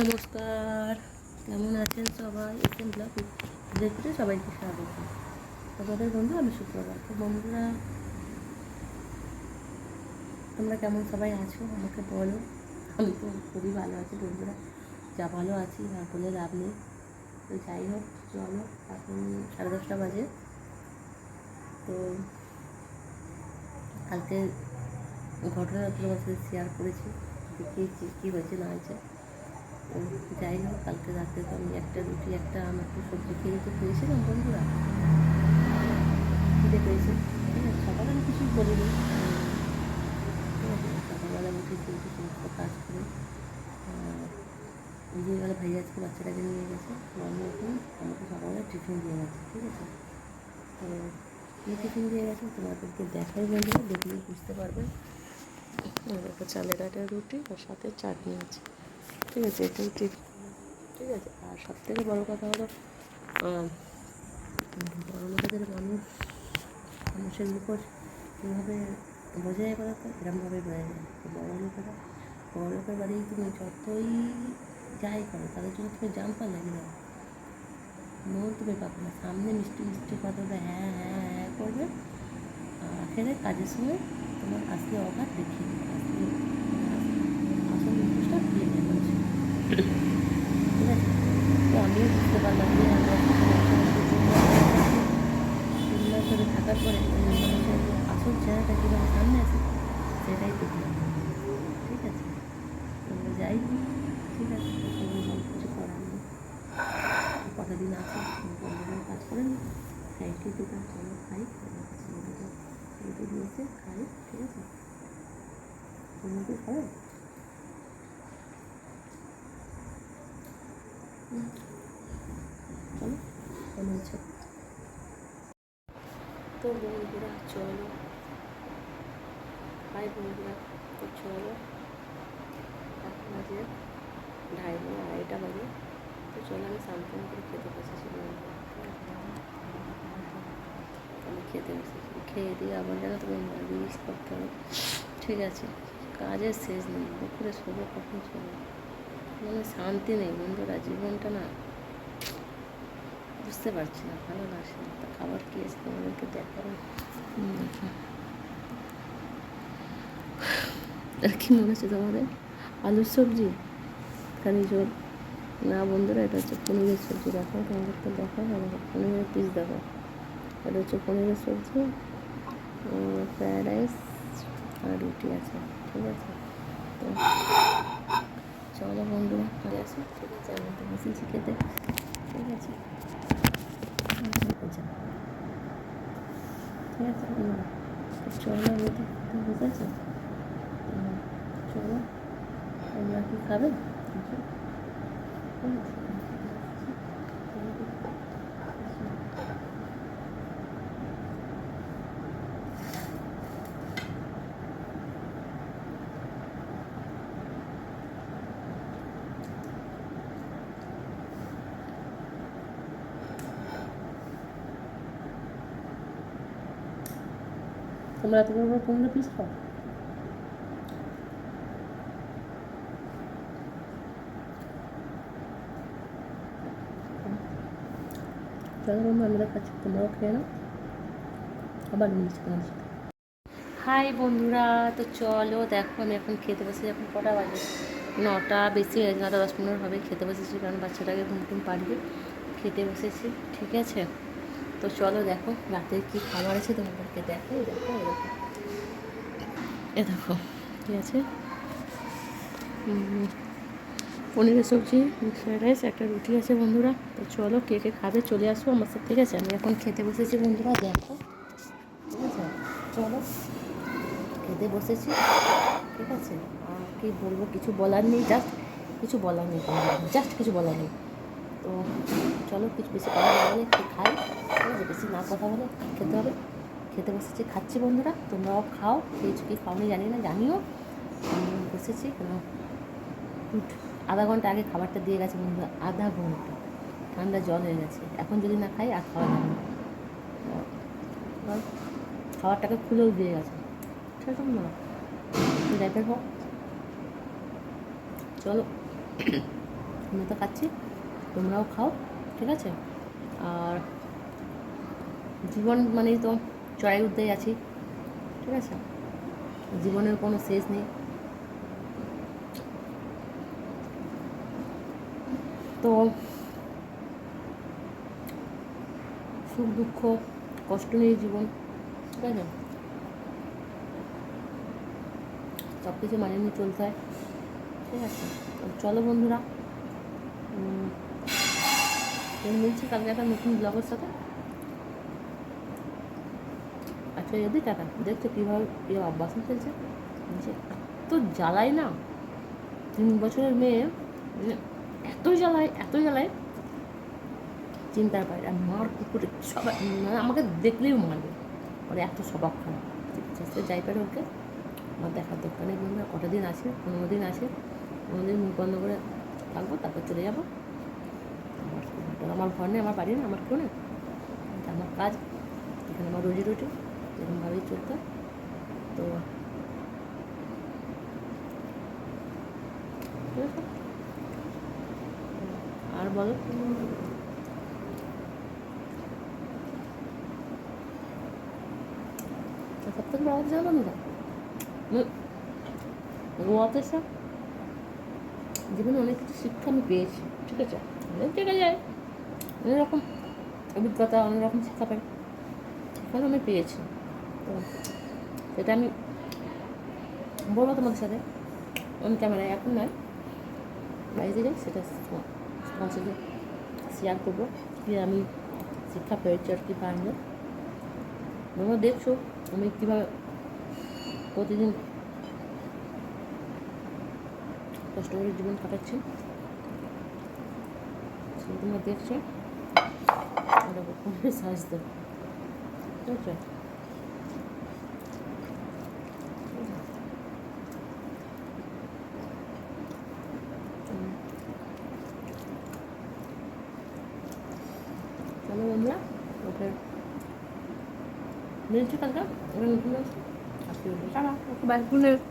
নমস্কার। কেমন আছেন সবাই? এসএম ব্লগ দেখতে সবাইকে স্বাগত। তোমাদের বন্ধু, আমি শুক্রবার তো বন্ধুরা, তোমরা কেমন সবাই আছো? আমাকে বলো। আমি তো খুবই ভালো আছি বন্ধুরা। যা ভালো আছি, না বলে লাভ নেই। তো যাই হোক, চলো, এখন সাড়ে দশটা বাজে। তো কালকে ঘটনা তোমার সাথে শেয়ার করেছি। দেখিয়েছি কী হয়েছে, না হয়েছে। যাই হোক, কালকে রাতে তো আমি একটা রুটি, একটা আম, একটু সবজি খেয়ে তো খেয়েছিলাম বন্ধুরা। খিদে পেয়েছে। ঠিক আছে সকালে আমি কিছু বলিনি ঠিক আছে, সকালবেলা উঠে কিন্তু সমস্ত কাজ করে দিয়ে গেলে ভাই আজকে বাচ্চাটাকে নিয়ে গেছে এখন আমাকে সকালে টিফিন দিয়ে গেছে। ঠিক আছে? তো কী টিফিন দিয়ে গেছে তোমাদেরকে দেখাই বন্ধুরা, দেখলে বুঝতে পারবে। দেখো চালের আটার রুটি, আর সাথে চাটনি আছে। ঠিক আছে, এটাই ঠিক। ঠিক আছে, আর সব থেকে বড়ো কথা হলো বড় লোকেদের মানুষ মানুষের উপর কীভাবে বোঝা যায় কথা তো এরকমভাবে বোঝা যায় বড়ো লোকেরা, বড়ো লোকের বাড়ি তুমি যতই যাই করো, তাদের জন্য তুমি জাম্পার লাগে না মন তুমি পাবে না। সামনে মিষ্টি মিষ্টি কথা হ্যাঁ হ্যাঁ হ্যাঁ করবে, আর কাজের সময় তোমার আসলে অভাব দেখিয়ে দেবে আসলে আসল জিনিসটা ভুলে যায় মানুষের ঠিক আছে তো আমিও বুঝতে পারলাম যে আমরা তিন থাকার পরে মানুষের আসল চেহারাটা কীভাবে সামনে আসে সেটাই দেখলাম ঠিক আছে। তো যাই ঠিক আছে কিছু করার নেই কটা দিন আছে কাজ করেন ঠিক দোকান চলো খাই রুটি দিয়েছে খাই ঠিক আছে তুমি কি কেমন আছো তো বন্ধুরা, চলো। হাই বন্ধুরা, তো চলো। এখন বাজে ঢাই মানে আড়াইটা বাজে। তো চলো, আমি সামথিং করে খেতে বসেছি আমি খেতে বসেছি। খেয়ে দিয়ে আবার যেন তুমি জিনিস করতে হবে। ঠিক আছে, কাজের শেষ নেই। দুপুরে শোবো, কখন শোবো? মানে শান্তি নেই বন্ধুরা, জীবনটা না বুঝতে পারছি না, ভালো লাগছে না তা খাবার কি আছে? তোমাদেরকে দেখাবো। কি মনে হচ্ছে তোমাদের? আলুর সবজি? খালি ঝোল না বন্ধুরা, এটা হচ্ছে পনিরের সবজি। দেখো তোমাদেরকে দেখো দেখো পনিরের পিস দেখো এটা হচ্ছে পনিরের সবজি ফ্রায়েড রাইস আর রুটি আছে, ঠিক আছে? তো চলো বন্ধুরা আসো ঠিক আছে, আমি তো বসেছি খেতে। ঠিক আছে। আচ্ছা ঠিক আছে চলো ঠিক আছে? চলো তোমরা কি খাবে। ঠিক আছে। তোমরা এত বড় বড় পনেরো পিস দেখাচ্ছি তোমরাও আবার সাথে হাই বন্ধুরা তো চলো দেখো আমি এখন খেতে বসে এখন কটা বাজে নটা বেশি হয়েছে নটা দশ পনেরো হবে খেতে বসেছি কারণ বাচ্চাটাকে ঘুম টুম পাড়িয়ে খেতে বসেছি ঠিক আছে তো চলো দেখো রাতের কি খাবার আছে তোমাদেরকে দেখো দেখো দেখো। এ দেখো ঠিক আছে? পনিরের সবজি ফ্রাইড রাইস একটা রুটি আছে বন্ধুরা। তো চলো কে কে খাবে চলে আসো আমার সাথে ঠিক আছে? আমি এখন খেতে বসেছি বন্ধুরা দেখো। ঠিক আছে? চলো খেতে বসেছি ঠিক আছে? আর কি বলব কিছু বলার নেই জাস্ট কিছু বলার নেই জাস্ট কিছু বলার নেই। তো চলো, কিছু বেশি কথা বলে একটু খাই। আছে, বেশি না কথা বলে খেতে হবে। খেতে বসেছি, খাচ্ছি বন্ধুরা। তোমরাও খাও খেয়েছো কি খাওনি, জানি না, জানিও। বসেছি, কেন আধা ঘণ্টা আগে খাবারটা দিয়ে গেছে বন্ধুরা, আধা ঘণ্টা। ঠান্ডা জল হয়ে গেছে। এখন যদি না খাই, আর খাওয়া যাবে না। খাবারটাকে খুলেও দিয়ে গেছে। আছে না। যাই হোক চলো আমি তো খাচ্ছি। তোমরাও খাও, ঠিক আছে? আর জীবন মানেই তো চড়াই উঠতেই আছি ঠিক আছে? জীবনের কোনো শেষ নেই। তো সুখ, দুঃখ, কষ্ট নিয়ে জীবন, ঠিক আছে? সব কিছু মানিয়ে নিয়ে চলতে হয়, ঠিক আছে? চলো বন্ধুরা। মিলছি কালকে একটা নতুন ব্লগের সাথে? আচ্ছা যদি টাকা দেখছ কীভাবে কীভাবে অভ্যাসন চলছে যে এত জ্বালাই না? তিন বছরের মেয়ে এত জ্বালায় এত জ্বালায়? চিন্তার বাইরে, আর মার কুকুরে সবাই মানে আমাকে দেখলেই মারবে। মানে এত স্বভাব খারাপ। চেষ্টা যাই পারে ওকে। আমার দেখার বন্ধুরা, কটা দিন আছে? পনেরো দিন আছে। পনেরো দিন মুখ বন্ধ করে থাকব, তারপর চলে যাব। আমার ঘর নেই, আমার বাড়ি নেই, আমার কেউ নেই। আমার কাজ, এখানে আমার রোজি রুটি, এরকমভাবেই চলতে। তো? আর বলো। সব থেকে বড় কথা জানো না গোয়াতে জীবনে অনেক কিছু শিক্ষা আমি পেয়েছি, ঠিক আছে? অনেক জায়গায় যায়। অনেক রকম অভিজ্ঞতা অনেক রকম পাই। সেখানে আমি পেয়েছি। তো সেটা আমি বলব তোমাদের সাথে। অন ক্যামেরায় এখন নয়। বাইরে যাই সেটা তোমার সাথে শেয়ার করব। কি আমি শিক্ষা পেয়েছি আর কি পাইনি তোমরা দেখছ আমি কীভাবে প্রতিদিন কষ্ট করে জীবন কাটাচ্ছি। তোমরা দেখছ। সাজ দেব ঠিক আছে চলো বন্ধুরা ওকে মিলছি কালকে ওরা নতুন আসছে আজকে tata okay bye good night